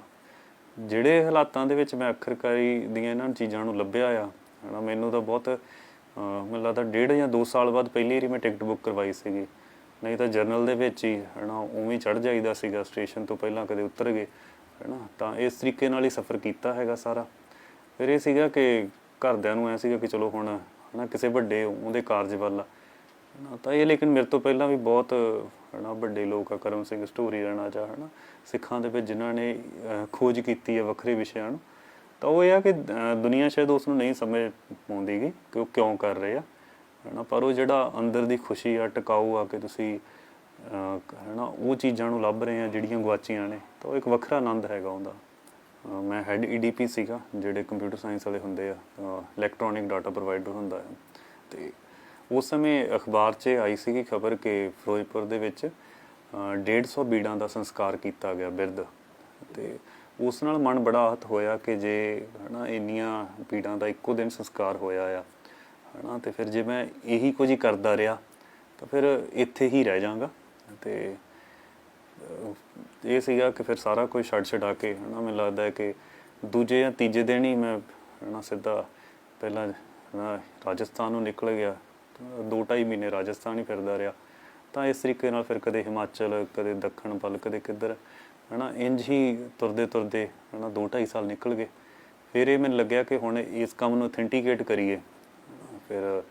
ਜਿਹੜੇ ਹਾਲਾਤਾਂ ਦੇ ਵਿੱਚ ਮੈਂ ਅੱਖਰਕਾਰੀ ਦੀਆਂ ਇਹਨਾਂ ਚੀਜ਼ਾਂ ਨੂੰ ਲੱਭਿਆ ਆ ਹਨਾ ਮੈਨੂੰ ਤਾਂ ਬਹੁਤ ਅਹ, ਮੈਨੂੰ ਲੱਗਦਾ ਡੇਢ ਜਾਂ 2 ਸਾਲ ਬਾਅਦ ਪਹਿਲੀ ਵਾਰੀ ਮੈਂ ਟਿਕਟ ਬੁੱਕ ਕਰਵਾਈ ਸੀਗੀ। ਨਹੀਂ ਤਾਂ ਜਰਨਲ ਦੇ ਵਿੱਚ ਹੀ ਹਨਾ ਉਵੇਂ ਚੜ ਜਾਈਦਾ ਸੀਗਾ ਸਟੇਸ਼ਨ ਤੋਂ ਪਹਿਲਾਂ ਕਦੇ ਉਤਰ ਗਏ ਹਨਾ। ਤਾਂ ਇਸ ਤਰੀਕੇ ਨਾਲ ਹੀ ਸਫ਼ਰ ਕੀਤਾ ਹੈਗਾ ਸਾਰਾ। ਫਿਰ ਇਹ ਸੀਗਾ ਕਿ ਘਰਦਿਆਂ ਨੂੰ ਐ ਸੀਗਾ ਕਿ ਚਲੋ ਹੁਣ ਹਨਾ ਕਿਸੇ ਵੱਡੇ ਉਹਦੇ ਕਾਰਜ ਵੱਲ ਹਨਾ। ਤਾਂ ਇਹ ਲੇਕਿਨ ਮੇਰੇ ਤੋਂ ਪਹਿਲਾਂ ਵੀ ਬਹੁਤ ਹਨਾ ਵੱਡੇ ਲੋਕ ਆ ਕਰਮ ਸਿੰਘ ਸਟੋਰੀ ਰਹਿਣਾ ਚਾ ਹਨਾ ਸਿੱਖਾਂ ਦੇ ਵਿੱਚ ਜਿਨ੍ਹਾਂ ਨੇ ਅਹ, ਖੋਜ ਕੀਤੀ ਹੈ ਵੱਖਰੇ ਵਿਸ਼ਿਆਂ ਨੂੰ ਤਾਂ ਉਹ ਇਹ ਆ ਕਿ ਦੁਨੀਆ ਸ਼ਾਇਦ ਉਸ ਨੂੰ ਨਹੀਂ ਸਮਝ ਪਾਉਂਦੀਗੀ ਕਿ ਉਹ ਕਿਉਂ ਕਰ ਰਹੇ ਆ ਹਨਾ? ਪਰ ਉਹ ਜਿਹੜਾ ਅੰਦਰ ਦੀ ਖੁਸ਼ੀ ਆ ਟਿਕਾਊ ਆ ਕਿ ਤੁਸੀਂ ਅਹ, ਹਨਾ ਉਹ ਚੀਜ਼ਾਂ ਨੂੰ ਲੱਭ ਰਹੇ ਆ ਜਿਹੜੀਆਂ ਗਵਾਚੀਆਂ ਨੇ ਤਾਂ ਉਹ ਇੱਕ ਵੱਖਰਾ ਆਨੰਦ ਹੈਗਾ ਉਹਦਾ। ਅਹ ਮੈਂ ਹੈਡ ਈਡੀਪੀ ਸੀਗਾ ਜਿਹੜੇ ਕੰਪਿਊਟਰ ਸਾਇੰਸ ਵਾਲੇ ਹੁੰਦੇ ਆ ਇਲੈਕਟ੍ਰੋਨਿਕ ਡਾਟਾ ਪ੍ਰੋਵਾਈਡਰ ਹੁੰਦਾ ਹੈ। ਤੇ ਉਸ ਸਮੇਂ ਅਖਬਾਰ 'ਚ ਆਈ ਸੀਗੀ ਖਬਰ ਕਿ ਫਿਰੋਜ਼ਪੁਰ ਦੇ ਵਿੱਚ ਅਹ, 150 ਬੀੜਾਂ ਦਾ ਸੰਸਕਾਰ ਕੀਤਾ ਗਿਆ ਬਿਰਧ। ਤੇ ਉਸ ਨਾਲ ਮਨ ਬੜਾ ਆਹਤ ਹੋਇਆ ਕਿ ਜੇ ਹਨਾ ਇੰਨੀਆਂ ਪੀੜਾਂ ਦਾ ਇੱਕੋ ਦਿਨ ਸੰਸਕਾਰ ਹੋਇਆ ਆ, ਹਨਾ, ਤੇ ਫਿਰ ਜੇ ਮੈਂ ਇਹੀ ਕੁਝ ਹੀ ਕਰਦਾ ਰਿਹਾ, ਤਾਂ ਫਿਰ ਇੱਥੇ ਹੀ ਰਹਿ ਜਾਵਾਂਗਾ। ਤੇ, ਅਹ, ਇਹ ਸੀਗਾ ਕਿ ਫਿਰ ਸਾਰਾ ਕੁਝ ਛੱਡ ਛਡਾ ਕੇ, ਹਨਾ, ਮੈਨੂੰ ਲੱਗਦਾ ਹੈ ਕਿ ਦੂਜੇ ਜਾਂ ਤੀਜੇ ਦਿਨ ਹੀ ਮੈਂ, ਹਨਾ, ਸਿੱਧਾ ਪਹਿਲਾਂ, ਹਨਾ, ਰਾਜਸਥਾਨ ਨੂੰ ਨਿਕਲ ਗਿਆ। ਦੋ ਢਾਈ ਮਹੀਨੇ ਰਾਜਸਥਾਨ ਹੀ ਫਿਰਦਾ ਰਿਹਾ। ਤਾਂ ਇਸ ਤਰੀਕੇ ਨਾਲ ਫਿਰ ਕਦੇ ਹਿਮਾਚਲ, ਕਦੇ ਦੱਖਣ ਵੱਲ, ਕਦੇ ਕਿੱਧਰ। ਹਨਾ ਇੰਜ ਹੀ ਤੁਰਦੇ ਤੁਰਦੇ, ਹਨਾ, ਦੋ ਢਾਈ ਸਾਲ ਨਿਕਲ ਗਏ। ਫਿਰ ਇਹ ਮੈਨੂੰ ਲੱਗਿਆ ਕਿ ਹੁਣ ਇਸ ਕੰਮ ਨੂੰ ਅਥੈਂਟੀਕੇਟ ਕਰੀਏ। ਫਿਰ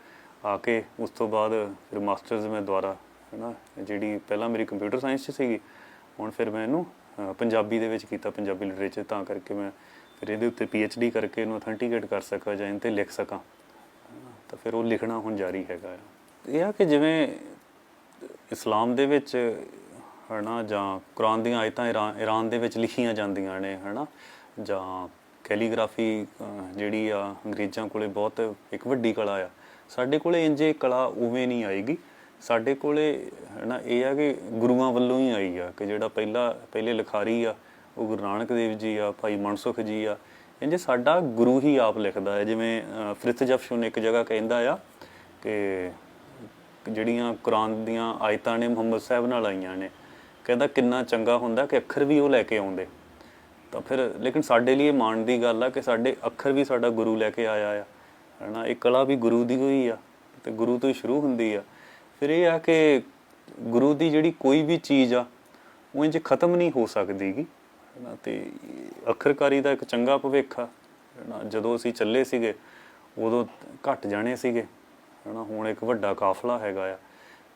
ਆ ਕੇ ਉਸ ਤੋਂ ਬਾਅਦ ਫਿਰ ਮਾਸਟਰਸ ਮੈਂ ਦੁਆਰਾ ਹੈਨਾ, ਜਿਹੜੀ ਪਹਿਲਾਂ ਮੇਰੀ ਕੰਪਿਊਟਰ ਸਾਇੰਸ 'ਚ ਸੀਗੀ, ਹੁਣ ਫਿਰ ਮੈਂ ਇਹਨੂੰ ਪੰਜਾਬੀ ਦੇ ਵਿੱਚ ਕੀਤਾ, ਪੰਜਾਬੀ ਲਿਟਰੇਚਰ ਤਾਂ ਕਰਕੇ ਮੈਂ ਫਿਰ ਇਹਦੇ ਉੱਤੇ ਡੀ ਕਰਕੇ ਇਹਨੂੰ ਅਥੈਂਟੀਕੇਟ ਕਰ ਸਕਾਂ ਜਾਂ ਇਹਨ ਤੇ ਲਿਖ ਸਕਾਂ। ਤਾਂ ਫਿਰ ਉਹ ਲਿਖਣਾ ਹੁਣ ਜਾਰੀ ਹੈਗਾ ਆ। ਇਹ ਆ ਕਿ ਜਿਵੇਂ ਇਸਲਾਮ ਦੇ ਵਿੱਚ ਹਨਾ ਜਾਂ ਕੁਰਾਨ ਦੀਆਂ ਆਇਤਾਂ ਇਰਾਨ ਇਰਾਨ ਦੇ ਵਿੱਚ ਲਿਖੀਆਂ ਜਾਂਦੀਆਂ ਨੇ ਹਨਾ ਜਾਂ ਕੈਲੀਗ੍ਰਾਫੀ ਜਿਹੜੀ ਆ ਅੰਗਰੇਜ਼ਾਂ ਕੋਲੇ ਬਹੁਤ ਇੱਕ ਵੱਡੀ ਕਲਾ ਆ। ਸਾਡੇ ਕੋਲੇ ਇੰਜੇ ਕਲਾ ਉਵੇਂ ਨਹੀਂ ਆਏਗੀ। ਸਾਡੇ ਕੋਲੇ ਹਨਾ ਇਹ ਆ ਕਿ ਗੁਰੂਆਂ ਵੱਲੋਂ ਹੀ ਆਈ ਆ ਕਿ ਜਿਹੜਾ ਪਹਿਲਾ ਪਹਿਲੇ ਲਿਖਾਰੀ ਆ ਉਹ ਗੁਰੂ ਨਾਨਕ ਦੇਵ ਜੀ ਆ ਭਾਈ ਮਨਸੁਖ ਜੀ ਆ। ਇੰਜੇ ਸਾਡਾ ਗੁਰੂ ਹੀ ਆਪ ਲਿਖਦਾ ਹੈ ਜਿਵੇਂ ਅ, ਫਰਿਤ ਜਫਸ਼ੁਨ ਇੱਕ ਜਗ੍ਹਾ ਕਹਿੰਦਾ ਆ ਕਿ ਜਿਹੜੀਆਂ ਕੁਰਾਨ ਦੀਆਂ ਆਇਤਾਂ ਨੇ ਮੁਹੰਮਦ ਸਾਹਿਬ ਨਾਲ ਆਈਆਂ ਨੇ। ਕਹਿੰਦਾ ਕਿੰਨਾ ਚੰਗਾ ਹੁੰਦਾ ਕਿ ਅੱਖਰ ਵੀ ਉਹ ਲੈ ਕੇ ਆਉਂਦੇ। ਤਾਂ ਫਿਰ ਲੇਕਿਨ ਸਾਡੇ ਲਈ ਇਹ ਮਾਣ ਦੀ ਗੱਲ ਆ ਕਿ ਸਾਡੇ ਅੱਖਰ ਵੀ ਸਾਡਾ ਗੁਰੂ ਲੈ ਕੇ ਆਇਆ ਆ। ਹੈਨਾ, ਇਹ ਕਲਾ ਵੀ ਗੁਰੂ ਦੀ ਹੋਈ ਆ, ਤੇ ਗੁਰੂ ਤੋਂ ਹੀ ਸ਼ੁਰੂ ਹੁੰਦੀ ਆ। ਫਿਰ ਇਹ ਆ ਕਿ ਗੁਰੂ ਦੀ ਜਿਹੜੀ ਕੋਈ ਵੀ ਚੀਜ਼ ਆ, ਉਹ ਇੰਜ ਖਤਮ ਨਹੀਂ ਹੋ ਸਕਦੀਗੀ। ਹੈਨਾ, ਤੇ ਅੱਖਰਕਾਰੀ ਦਾ ਇੱਕ ਚੰਗਾ ਭਵਿੱਖ ਆ। ਹੈਨਾ, ਜਦੋਂ ਅਸੀਂ ਚੱਲੇ ਸੀਗੇ, ਉਦੋਂ ਘੱਟ ਜਾਣੇ ਸੀਗੇ। ਹਨਾ, ਹੁਣ ਇੱਕ ਵੱਡਾ ਕਾਫਲਾ ਹੈਗਾ ਆ।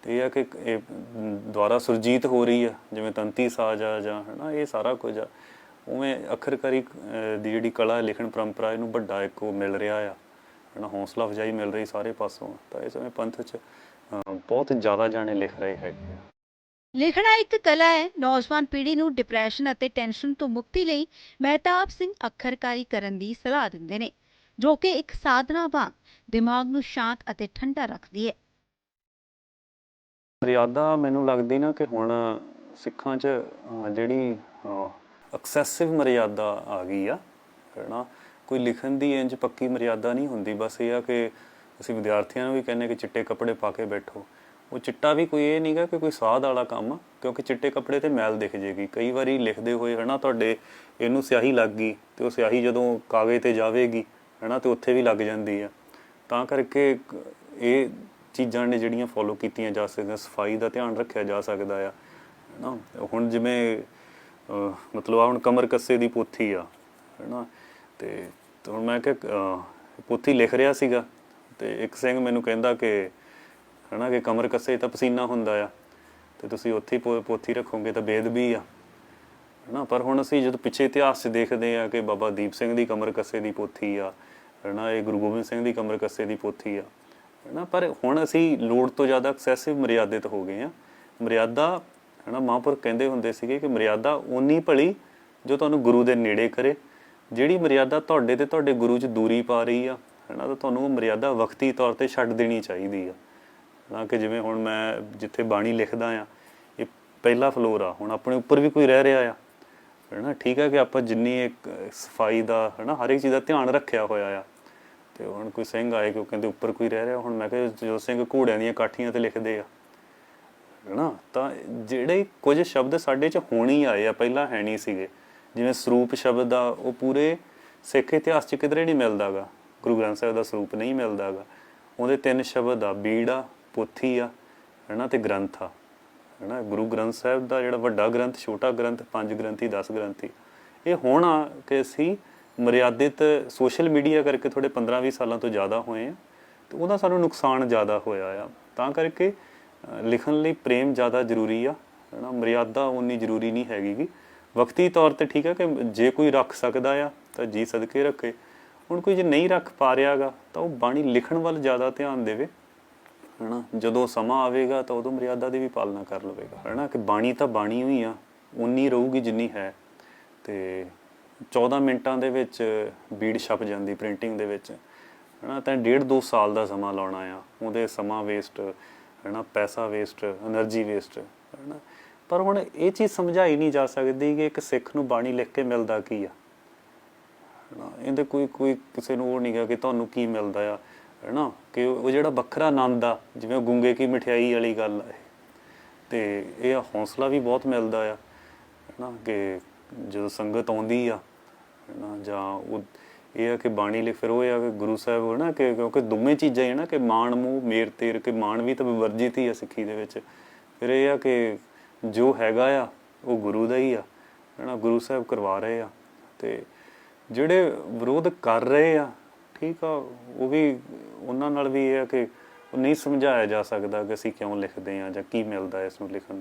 ਤੇ ਇਹ ਆ ਕਿ ਇਹ ਦੁਆਰਾ ਸੁਰਜੀਤ ਹੋ ਰਹੀ ਆ, ਜਿਵੇਂ ਤੰਤੀ ਸਾਜ ਆ ਜਾਂ ਹਨਾ, ਇਹ ਸਾਰਾ ਕੁਝ ਆ। ਉਵੇਂ ਅੱਖਰਕਾਰੀ ਦੀ ਜਿਹੜੀ ਕਲਾ, ਲਿਖਣ ਪਰੰਪਰਾ, ਇਹਨੂੰ ਵੱਡਾ ਇੱਕ ਉਹ ਮਿਲ ਰਿਹਾ ਆ। ਹਨਾ, ਹੌਸਲਾ ਅਫਜਾਈ ਮਿਲ ਰਹੀ ਸਾਰੇ ਪਾਸੋਂ। ਤਾਂ ਇਸ ਸਮੇਂ ਪੰਥ 'ਚ ਬਹੁਤ ਜ਼ਿਆਦਾ ਜਾਣੇ ਲਿਖ ਰਹੇ ਹੈਗੇ ਆ। ਲਿਖਣਾ ਇੱਕ ਕਲਾ ਹੈ, ਨੌਜਵਾਨ ਪੀੜ੍ਹੀ ਨੂੰ ਡਿਪਰੈਸ਼ਨ ਅਤੇ ਟੈਨਸ਼ਨ ਤੋਂ ਮੁਕਤੀ ਲਈ ਮਹਿਤਾਬ ਸਿੰਘ ਅੱਖਰਕਾਰੀ ਕਰਨ ਦੀ ਸਲਾਹ ਦਿੰਦੇ ਨੇ, ਜੋ ਕਿ ਇੱਕ ਸਾਧਨਾ ਵਾਂਗ ਦਿਮਾਗ ਨੂੰ ਸ਼ਾਂਤ ਅਤੇ ਠੰਡਾ ਰੱਖਦੀ ਹੈ। ਮਰਿਆਦਾ ਮੈਨੂੰ ਲੱਗਦੀ ਨਾ ਕਿ ਹੁਣ ਸਿੱਖਾਂ 'ਚ ਜਿਹੜੀ ਐਕਸੈਸਿਵ ਮਰਿਆਦਾ ਆ ਗਈ ਆ ਹੈਨਾ ਕੋਈ ਲਿਖਣ ਦੀ ਇੰਜ ਪੱਕੀ ਮਰਿਆਦਾ ਨਹੀਂ ਹੁੰਦੀ ਬਸ ਇਹ ਆ ਕਿ ਅਸੀਂ ਵਿਦਿਆਰਥੀਆਂ ਨੂੰ ਵੀ ਕਹਿੰਦੇ ਕਿ ਚਿੱਟੇ ਕੱਪੜੇ ਪਾ ਕੇ ਬੈਠੋ। ਉਹ ਚਿੱਟਾ ਵੀ ਕੋਈ ਇਹ ਨਹੀਂਗਾ ਕਿ ਕੋਈ ਸਾਧ ਵਾਲਾ ਕੰਮ ਆ, ਕਿਉਂਕਿ ਚਿੱਟੇ ਕੱਪੜੇ ਤੇ ਮੈਲ ਦਿਖ ਜੇਗੀ। ਕਈ ਵਾਰੀ ਲਿਖਦੇ ਹੋਏ ਹਨਾ ਤੁਹਾਡੇ ਇਹਨੂੰ ਸਿਆਹੀ ਲੱਗ ਗਈ ਤੇ ਉਹ ਸਿਆਹੀ ਜਦੋਂ ਕਾਗਜ਼ ਤੇ ਜਾਵੇਗੀ ਹਨਾ ਤੇ ਉੱਥੇ ਵੀ ਲੱਗ ਜਾਂਦੀ ਆ। ਤਾਂ ਕਰਕੇ ਇਹ ਚੀਜ਼ਾਂ ਨੇ ਜਿਹੜੀਆਂ ਫੋਲੋ ਕੀਤੀਆਂ ਜਾ ਸਕਦੀਆਂ, ਸਫ਼ਾਈ ਦਾ ਧਿਆਨ ਰੱਖਿਆ ਜਾ ਸਕਦਾ ਆ ਨਾ ਹੁਣ ਜਿਵੇਂ ਮਤਲਬ ਆ ਹੁਣ ਕਮਰ ਕੱਸੇ ਦੀ ਪੋਥੀ ਆ, ਹਨਾ? ਤੇ ਤੇ ਹੁਣ ਮੈਂ ਕਿ ਪੋਥੀ ਲਿਖ ਰਿਹਾ ਸੀਗਾ, ਤੇ ਇੱਕ ਸਿੰਘ ਮੈਨੂੰ ਕਹਿੰਦਾ ਕਿ, ਹਨਾ, ਕਿ ਕਮਰ ਕੱਸੇ ਤਾਂ ਪਸੀਨਾ ਹੁੰਦਾ ਆ, ਤੇ ਤੁਸੀਂ ਉੱਥੇ ਹੀ ਪੋ- ਪੋਥੀ ਰੱਖੋਗੇ ਤਾਂ ਬੇਦਬੀ ਆ, ਹਨਾ? ਪਰ ਹੁਣ ਅਸੀਂ ਜਦੋਂ ਪਿੱਛੇ ਇਤਿਹਾਸ 'ਚ ਦੇਖਦੇ ਆ ਕਿ ਬਾਬਾ ਦੀਪ ਸਿੰਘ ਦੀ ਕਮਰ ਕੱਸੇ ਦੀ ਪੋਥੀ ਆ, ਹਨਾ? ਇਹ ਗੁਰੂ ਗੋਬਿੰਦ ਸਿੰਘ ਦੀ ਕਮਰ ਕੱਸੇ ਦੀ ਪੋਥੀ ਆ ਹਨਾ? ਪਰ ਹੁਣ ਅਸੀਂ ਲੋੜ ਤੋਂ ਜ਼ਿਆਦਾ ਐਕਸੈਸਿਵ ਮਰਿਆਦਿਤ ਹੋ ਗਏ ਆ ਮਰਿਆਦਾ, ਹਨਾ ਮਹਾਂਪੁਰ ਕਹਿੰਦੇ ਹੁੰਦੇ ਸੀਗੇ ਕਿ ਮਰਿਆਦਾ ਉਨੀ ਭਲੀ ਜੋ ਤੁਹਾਨੂੰ ਗੁਰੂ ਦੇ ਨੇੜੇ ਕਰੇ। ਜਿਹੜੀ ਮਰਿਆਦਾ ਤੁਹਾਡੇ ਤੇ ਤੁਹਾਡੇ ਗੁਰੂ 'ਚ ਦੂਰੀ ਪਾ ਰਹੀ ਆ, ਹਨਾ, ਤਾਂ ਤੁਹਾਨੂੰ ਉਹ ਮਰਿਆਦਾ ਵਕਤੀ ਤੌਰ ਤੇ ਛੱਡ ਦੇਣੀ ਚਾਹੀਦੀ ਆ। ਨਾ ਕਿ ਜਿਵੇਂ ਹੁਣ ਮੈਂ ਜਿੱਥੇ ਬਾਣੀ ਲਿਖਦਾ ਆ, ਇਹ ਪਹਿਲਾ ਫਲੋਰ ਆ, ਹੁਣ ਆਪਣੇ ਉੱਪਰ ਵੀ ਕੋਈ ਰਹਿ ਰਿਹਾ ਆ। ਹਨਾ, ਠੀਕ ਹੈ ਕਿ ਆਪਾਂ ਜਿੰਨੀ ਇੱਕ ਸਫ਼ਾਈ ਦਾ, ਹਨਾ, ਹਰ ਇੱਕ ਚੀਜ਼ ਦਾ ਧਿਆਨ ਰੱਖਿਆ ਹੋਇਆ ਆ। ਤੇ ਹੁਣ ਕੋਈ ਸਿੰਘ ਆਏ ਕਿ ਉਹ ਕਹਿੰਦੇ ਉੱਪਰ ਕੋਈ ਰਹਿ ਰਿਹਾ, ਹੁਣ ਮੈਂ ਕਿਹਾ ਜੋ ਸਿੰਘ ਘੋੜਿਆਂ ਦੀਆਂ ਕਾਠੀਆਂ ਤੇ ਲਿਖਦੇ ਆ। ਹਨਾ? ਤਾਂ ਜਿਹੜੇ ਕੁਝ ਸ਼ਬਦ ਸਾਡੇ ਚ ਹੋਣੀ ਆਏ ਆ, ਪਹਿਲਾਂ ਹੈ ਨਹੀਂ ਸੀਗੇ। ਜਿਵੇਂ ਸਰੂਪ ਸ਼ਬਦ ਆ ਉਹ ਪੂਰੇ ਸਿੱਖ ਇਤਿਹਾਸ ਚ ਕਿਧਰੇ ਨਹੀਂ ਮਿਲਦਾਗਾ। ਗੁਰੂ ਗ੍ਰੰਥ ਸਾਹਿਬ ਦਾ ਸਰੂਪ ਨਹੀਂ ਮਿਲਦਾਗਾ। ਉਹਦੇ ਤਿੰਨ ਸ਼ਬਦ ਆ, ਬੀੜਾ ਪੋਥੀ ਆ, ਹਨਾ? ਤੇ ਗ੍ਰੰਥ ਆ। ਹਨਾ? ਗੁਰੂ ਗ੍ਰੰਥ ਸਾਹਿਬ ਦਾ ਜਿਹੜਾ ਵੱਡਾ ਗ੍ਰੰਥ, ਛੋਟਾ ਗ੍ਰੰਥ, ਪੰਜ ਗ੍ਰੰਥੀ 10 ਗ੍ਰੰਥੀ, ਇਹ ਹੋਣਾ ਕਿ ਅਸੀਂ ਮਰਿਆਦਿਤ ਸੋਸ਼ਲ ਮੀਡੀਆ ਕਰਕੇ ਥੋੜੇ 15-20 ਸਾਲਾਂ ਤੋਂ ਜ਼ਿਆਦਾ ਹੋਏ ਆ, ਤੇ ਉਹਦਾ ਸਾਨੂੰ ਨੁਕਸਾਨ ਜ਼ਿਆਦਾ ਹੋਇਆ ਆ। ਤਾਂ ਕਰਕੇ ਲਿਖਣ ਲਈ ਪ੍ਰੇਮ ਜ਼ਿਆਦਾ ਜ਼ਰੂਰੀ ਆ, ਹਨਾ? ਮਰਿਆਦਾ ਉਨੀ ਜ਼ਰੂਰੀ ਨਹੀਂ ਹੈਗੀ ਵਕਤੀ ਤੌਰ ਤੇ ਠੀਕ ਹੈ ਕਿ ਜੇ ਕੋਈ ਰੱਖ ਸਕਦਾ ਆ, ਤਾਂ ਜੀ ਸਦਕੇ ਰੱਖੇ। ਹੁਣ ਕੋਈ ਜੇ ਨਹੀਂ ਰੱਖ ਪਾ ਰਿਹਾਗਾ ਤਾਂ ਉਹ ਬਾਣੀ ਲਿਖਣ ਵੱਲ ਜ਼ਿਆਦਾ ਧਿਆਨ ਦੇਵੇ, ਹਨਾ? ਜਦੋਂ ਸਮਾਂ ਆਵੇਗਾ, ਤਾਂ ਉਦੋਂ ਮਰਿਆਦਾ ਦੀ ਵੀ ਪਾਲਣਾ ਕਰ ਲਵੇਗਾ, ਹਨਾ? ਕਿ ਬਾਣੀ ਤਾਂ ਬਾਣੀ ਹੋਈ ਆ ਉਨੀ ਰਹੂਗੀ ਜਿੰਨੀ ਹੈ। ਤੇ 14 ਮਿੰਟਾਂ ਦੇ ਵਿੱਚ ਬੀੜ ਛਪ ਜਾਂਦੀ ਪ੍ਰਿੰਟਿੰਗ ਦੇ ਵਿੱਚ, ਹਨਾ? ਤਾਂ ਡੇਢ ਦੋ ਸਾਲ ਦਾ ਸਮਾਂ ਲਾਉਣਾ ਆ। ਉਹਦੇ ਸਮਾਂ ਵੇਸਟ ਹਨਾ? ਪੈਸਾ ਵੇਸਟ એનર્ਜੀ ਵੇਸਟ ਹਨਾ? ਪਰ ਹੁਣ ਇਹ ਚੀਜ਼ ਸਮਝਾਈ ਨਹੀਂ ਜਾ ਸਕਦੀ ਕਿ ਇੱਕ ਸਿੱਖ ਨੂੰ ਬਾਣੀ ਲਿਖ ਕੇ ਮਿਲਦਾ ਕੀ ਆ, ਹਨਾ? ਇਹਦੇ ਕੋਈ ਕੋਈ ਕਿਸੇ ਨੂੰ ਉਹ ਨਹੀਂ ਗਿਆ ਕਿ ਤੁਹਾਨੂੰ ਕੀ ਮਿਲਦਾ ਆ, ਹਨਾ? ਕਿ ਉਹ ਜਿਹੜਾ ਵੱਖਰਾ ਆਨੰਦ ਆ, ਜਿਵੇਂ ਗੁੰਗੇ ਕੀ ਮਠਿਆਈ ਵਾਲੀ ਗੱਲ ਹੈ ਤੇ ਇਹ ਹੌਸਲਾ ਵੀ ਬਹੁਤ ਮਿਲਦਾ ਆ, ਹਨਾ? ਕਿ ਜਦੋਂ ਸੰਗਤ ਆਉਂਦੀ ਆ ਹੈਨਾ, ਜਾਂ ਉਹ ਇਹ ਆ ਕਿ ਬਾਣੀ ਲਿਖ ਫਿਰ ਉਹ ਇਹ ਆ ਕਿ ਗੁਰੂ ਸਾਹਿਬ ਹੈਨਾ, ਕਿ ਕਿਉਂਕਿ ਦੋਵੇਂ ਚੀਜ਼ਾਂ ਹੀ ਹੈ ਨਾ, ਕਿ ਮਾਣ, ਮੂਹ, ਮੇਰ, ਤੇਰ, ਕਿ ਮਾਣ ਵੀ ਤਾਂ ਵਰਜਿਤ ਹੀ ਆ ਸਿੱਖੀ ਦੇ ਵਿੱਚ। ਫਿਰ ਇਹ ਆ ਕਿ ਜੋ ਹੈਗਾ ਆ, ਉਹ ਗੁਰੂ ਦਾ ਹੀ ਆ, ਹੈਨਾ, ਗੁਰੂ ਸਾਹਿਬ ਕਰਵਾ ਰਹੇ ਆ। ਤੇ ਜਿਹੜੇ ਵਿਰੋਧ ਕਰ ਰਹੇ ਆ, ਠੀਕ ਆ, ਉਹ ਵੀ ਉਹਨਾਂ ਨਾਲ ਵੀ ਇਹ ਆ ਕਿ ਉਹ ਨਹੀਂ ਸਮਝਾਇਆ ਜਾ ਸਕਦਾ ਕਿ ਅਸੀਂ ਕਿਉਂ ਲਿਖਦੇ ਆ ਜਾਂ ਕੀ ਮਿਲਦਾ ਇਸ ਨੂੰ ਲਿਖਣ ਨਾਲ।